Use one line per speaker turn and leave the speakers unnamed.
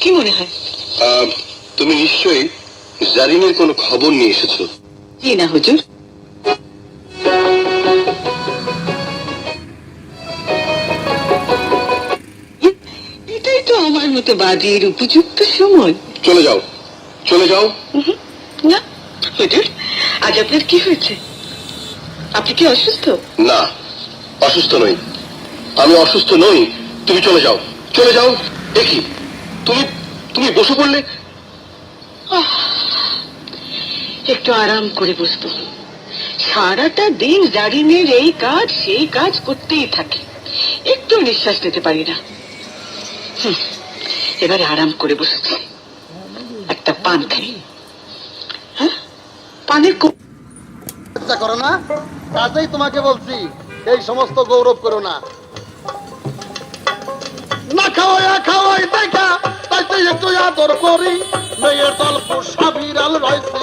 কি মনে হয়?
তুমি নিশ্চয়ই জারিনের কোনো খবর নিয়ে এসেছ।
জি না হুজুর। এটাই তো আমার মতো বাজির উপযুক্ত সময়।
চলে যাও। চলে যাও।
না হুজুর আজ আপনার কি হয়েছে? আপনি কি অসুস্থ?
না অসুস্থ নই। আমি অসুস্থ নই। তুমি চলে যাও। চলে যাও। দেখি। তুমি তুমি বসে পড়লে
একটু আরাম করে বসবো সারাটা দিন জারিনের এই কাজ সেই কাজ করতেই থাকে। একটু নিঃশ্বাস নিতে পারি না। এবারে আরাম করে বসেছি। একটা পান খাই। হ্যাঁ? পানের কো-
করো না। কাজেই তোমাকে বলছি এই সমস্ত গৌরব করো না। আদর করি মেয়ের দল পোষা বিড়াল রয়েছে।